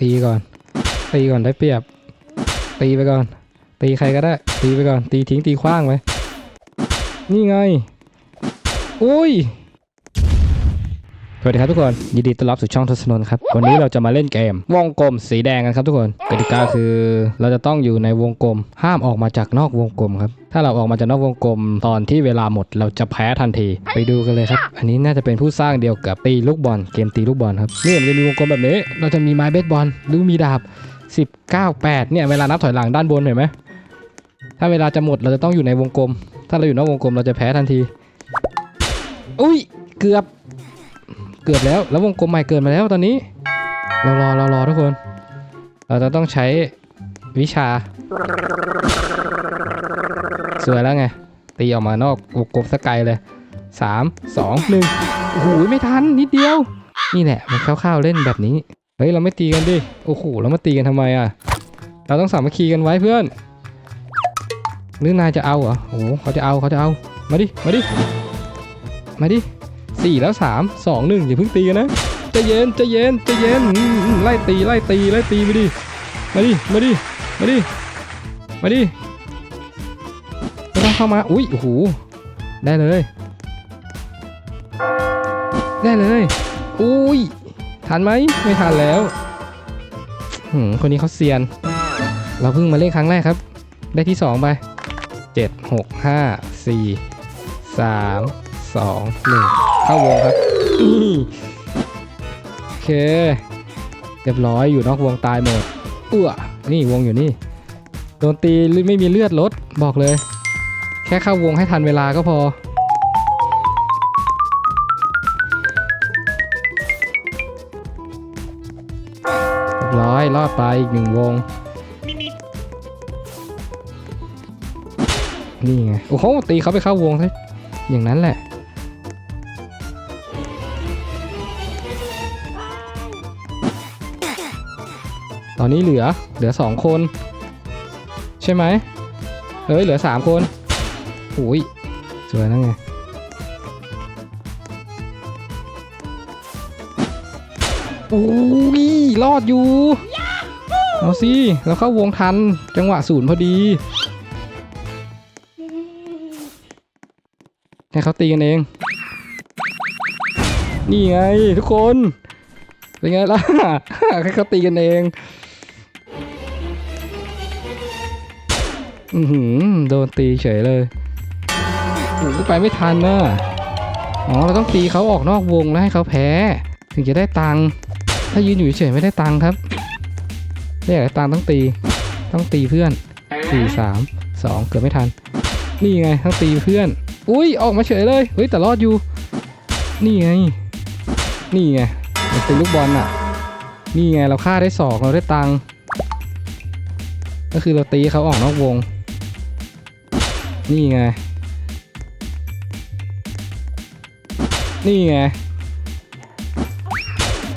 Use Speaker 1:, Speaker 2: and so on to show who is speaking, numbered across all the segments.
Speaker 1: ตีก่อน ตีก่อนได้เปรียบ ตีไปก่อน ตีใครก็ได้ ตีไปก่อน ตีทิ้งตีคว้างไปนี่ไง อุ้ย สวัสดีครับทุกคนยินดีต้อนรับสู่ช่องทศนนครับวันนี้เราจะมาเล่นเกม วงกลมสีแดงกันครับทุกคนกติกาคือเราจะต้องอยู่ในวงกลม ห้ามออกมาจากนอกวงกลมครับถ้าเราออกมาจากนอกวงกลม ตอนที่เวลาหมดเราจะแพ้ทันที ไปดูกันเลยครับ อันนี้น่าจะเป็นผู้สร้างเดียวกับตีลูกบอลเกมตีลูกบอลครับนี่มันจะมีวงกลมแบบนี้ เราจะมีไม้เบสบอลหรือมีดาบ19 8เนี่ยเวลานับถอยหลังด้านบนเห็นไหมถ้าเวลาจะหมดเราจะต้องอยู่ในวงกลม ถ้าเราอยู่นอกวงกลมเราจะแพ้ทันที อุ้ยเกือบ เกือบแล้วแล้ววงกลมใหม่เกิดมาแล้วตอนนี้ เรารอเรารอทุกคน เราจะต้องใช้วิชา สวยแล้วไง ตีออกมานอกวงกลมสกไกลเลยสามสองหนึ่งโอ้โหไม่ทันนิดเดียว นี่แหละมันคร่าวๆเล่นแบบนี้ เฮ้ยเราไม่ตีกันดิโอ้โหเรามาตีกันทำไมอะ เราต้องสามัคคีกันไว้เพื่อนหรือนายจะเอาเหรอโอ้โหเขาจะเอาเขาจะเอา มาดิ มาดิ มาดิ สี่แล้วสามสองหนึ่งอย่าเพิ่งตีกันนะใจะเย็นใจะเย็นใจะเย็นไล่ตีไล่ตีไล่ตีมาดิมาดิมาดิมาดิมาดิไม่ต้องเข้ามาอุ้ยโอ้โหได้เลย ได้เลยอุ้ยทันไหมไม่ทันแล้วหืมคนนี้เขาเซียน เราเพิ่งมาเล่นครั้งแรกครับ ได้ที่สองไปเจ็ดหกห้าสี่สามสองหนึ่ง เข้าวงครับโอเคเรียบร้อยอยู่นอกวงตายหมดเอื้อนี่วงอยู่นี่โดนตีไม่มีเลือดลดบอกเลย แค่เข้าวงให้ทันเวลาก็พอ ร้อยรอดไปอีกหนึ่งวง นี่ไง โอ้โห ตีเขาไปเข้าวงใช่อย่างนั้นแหละ ตอนนี้เหลือเหลือสองคน ใช่ไหมเฮ้ยเหลือสามคนโอ้ยสวยนะไงโอ้ยรอดอยู่ เอาสิเราเข้าวงทันจังหวะศูนย์พอดี ให้เขาตีกันเอง นี่ไงทุกคน เป็นไงล่ะ ให้เขาตีกันเอง อือหือโดนตีเฉยเลยโอ้ไปไม่ทันนะอ๋อเราต้องตีเขาออกนอกวงแล้วให้เขาแพ้ ถึงจะได้ตังค์ถ้ายืนอยู่เฉยไม่ได้ตังค์ครับถ้าอยากได้ตังค์ต้องตี ต้องตีเพื่อนสี่สามสองเกือบไม่ทัน นี่ไงต้องตีเพื่อน อุ้ยออกมาเฉยเลยเฮ้ยแต่รอดอยู่ นี่ไง นี่ไงมันเป็นลูกบอลอะ นี่ไงเราฆ่าได้สองเราได้ตังค์ก็คือเราตีเขาออกนอกวง นี่ไง นี่ไง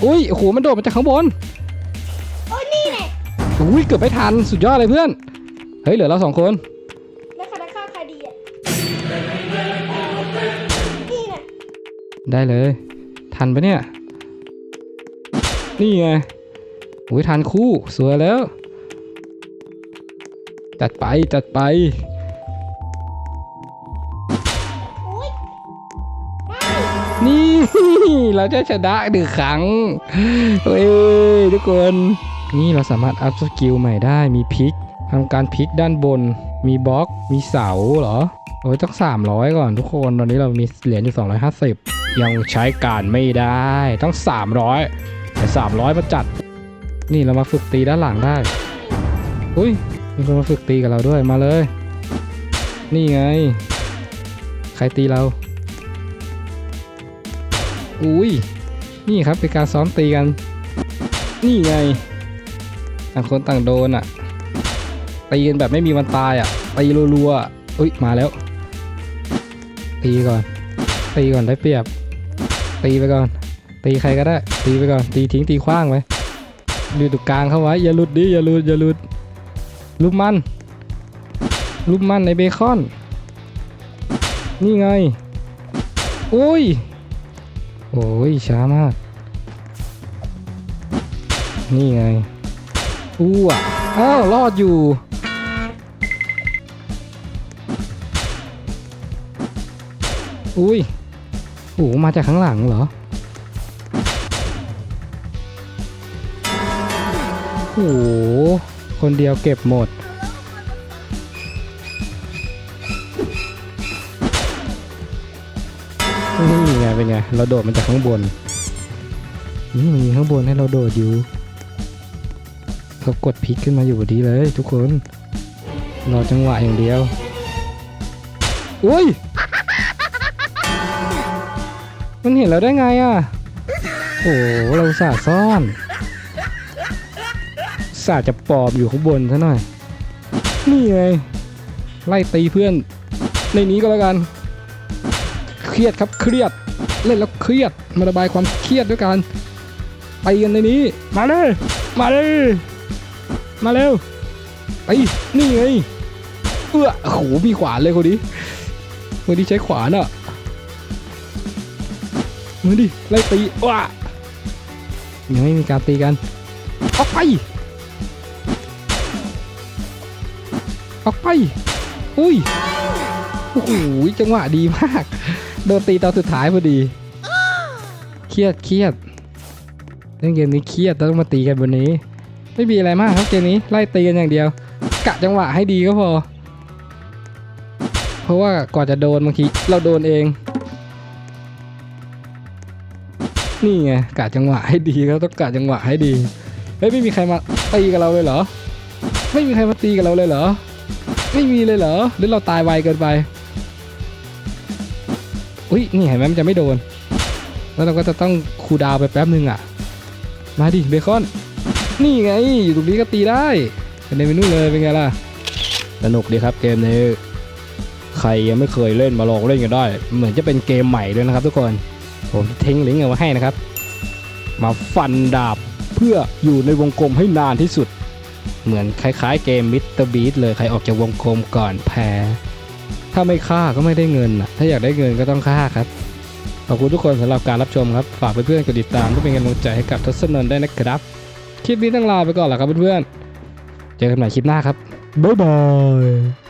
Speaker 1: อุ้ยโอ้โหมันโดดมาจากข้างบน
Speaker 2: โอ้ยนี่แหละ
Speaker 1: อุ้ยเกือบไม่ทันสุดยอดเลยเพื่อน เฮ้ยเหลือเราสองคน
Speaker 2: แล้วใครจะฆ่าใครดีอะนี่แหละ
Speaker 1: ได้เลย ทันปะเนี่ย นี่ไงอุ้ยทันคู่สวยแล้ว จัดไปจัดไป เราจะชนะหนึ่งครั้งเฮ้ยทุกคน นี่เราสามารถอัพสกิลใหม่ได้มีพลิกทำการพลิกด้านบน มีบล็อก มีเสาเหรอโอ้ยต้อง300 ก่อนทุกคน ตอนนี้เรามีเหรียญอยู่ 250 ยังใช้การไม่ได้ต้อง 300แต่300 มาจัด นี่เรามาฝึกตีด้านหลังได้อุ้ยมีคนมาฝึกตีกับเราด้วยมาเลย นี่ไง ใครตีเรา อุ้ย นี่ครับเป็นการซ้อมตีกัน นี่ไง ต่างคนต่างโดนอะ ตีกันแบบไม่มีวันตายอะ ตีรัวๆอุ้ย มาแล้ว ตีก่อน ตีก่อนได้เปรียบ ตีไปก่อน ตีใครก็ได้ ตีไปก่อน ตีทิ้งตีขว้างไว้ดูตรงกลางเข้าไว้ อย่าหลุดดิ อย่าหลุด อย่าหลุดลูกมันลูกมันในเบคอน นี่ไง อุ้ย โอ้ยช้ามาก นี่ไงอู้อะอ้าวรอดอยู่ อุ้ยโอ้มาจากข้างหลังเหรอโอ้คนเดียวเก็บหมด นี่ไงเป็นไง เราโดดมันจากข้างบน นี่มันมีข้างบนให้เราโดดอยู่เขากดพิกขึ้นมาอยู่พอดีเลยทุกคน รอจังหวะอย่างเดียวอุ้ย มันเห็นเราได้ไงอะ โอ้โหเราสาซ่อนสาจะปอมอยู่ข้างบนซะหน่อย นี่ไงไล่ตีเพื่อน ในนี้ก็แล้วกัน เครียดครับเครียดเล่นแล้วเครียดมาระบายความเครียดด้วยกันไปกันในนี้ มาเลยมาเลยมาเร็วไปนี่ไงเอื้อโอ้โหมีขวานเลยคนนี้คนนี้ใช้ขวานอะมาดิไล่ตีว้ายังไม่มีการตีกันออกไปออกไปอุ้ย โอ้โหจังหวะดีมาก โดนตีตอนสุดท้ายพอดี เครียดเครียดเล่นเกมนี้เครียดต้องมาตีกันบนนี้ ไม่มีอะไรมากครับเกมนี้ไล่ตีกันอย่างเดียว กะจังหวะให้ดีก็พอ เพราะว่าก่อนจะโดนบางทีเราโดนเอง นี่ไงกะจังหวะให้ดีก็ต้องกะจังหวะให้ดีเฮ้ยไม่มีใครมาตีกับเราเลยเหรอ ไม่มีใครมาตีกับเราเลยเหรอ ไม่มีเลยเหรอ หรือเราตายไวเกินไป อุ้ยนี่เห็นไหมมันจะไม่โดน แล้วเราก็จะต้องคูดาวไปแป๊บนึงอะ มาดิเบคอน นี่ไงอยู่ตรงนี้ก็ตีได้กันในเมนูเลยเป็นไงล่ะสนุกดีครับเกมนี้ใครยังไม่เคยเล่นมาลองเล่นกันได้ เหมือนจะเป็นเกมใหม่ด้วยนะครับ ทุกคนผมทิ้งลิงก์เอาไว้ให้นะครับ มาฟันดาบเพื่ออยู่ในวงกลมให้นานที่สุด เหมือนคล้ายๆเกมมิสเตอร์บีเลยใครออกจากวงกลมก่อนแพ้ ถ้าไม่ฆ่าก็ไม่ได้เงินน่ะถ้าอยากได้เงินก็ต้องฆ่าครับ ขอบคุณทุกคนสำหรับการรับชมครับ ฝากเพื่อนๆกดติดตามเพื่อเป็นกำลังใจให้กับทศนนท์ได้นะครับ คลิปนี้ต้องลาไปก่อนแหละครับเพื่อนๆ เจอกันใหม่คลิปหน้าครับ บ๊ายบาย